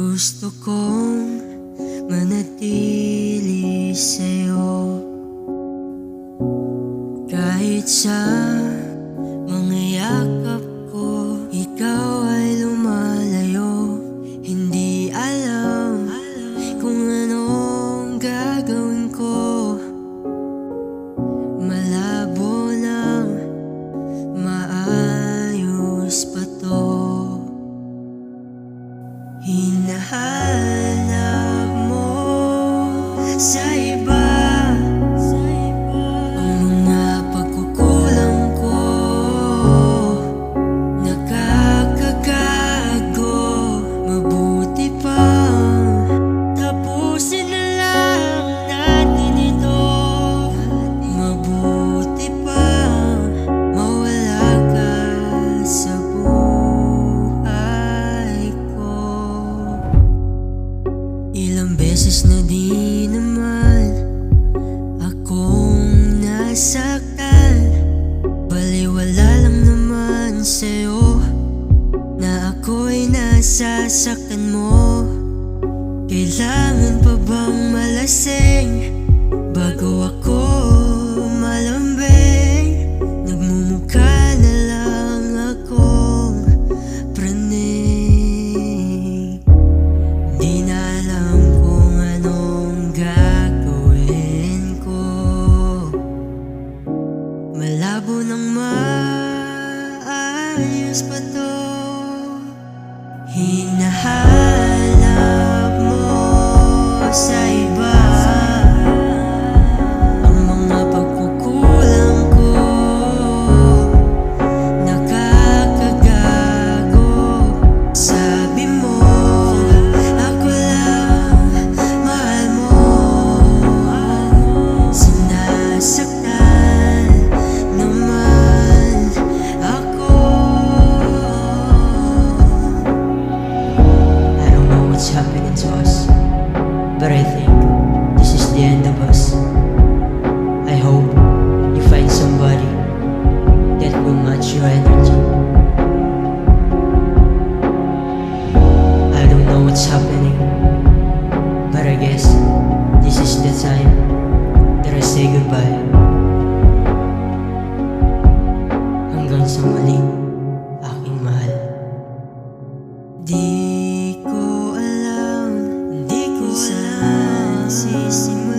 Gusto kong manatili sa'yo. Kahit sa Hinahanap mo sa di naman Akong nasaktan. Baliwala lang naman sa'yo Na ako'y nasasaktan mo. Kailangan pa bang malasing Bago ako malambing? Nagmumukha na lang akong praning Di na Malabo nang maayos pa to. Hinahanap is the end of us. I hope you find somebody that will match your energy. I don't know what's happening, but I guess this is the time that I say goodbye. Hanggang sa muli, aking mahal. Di ko alam Di ko saan sisimula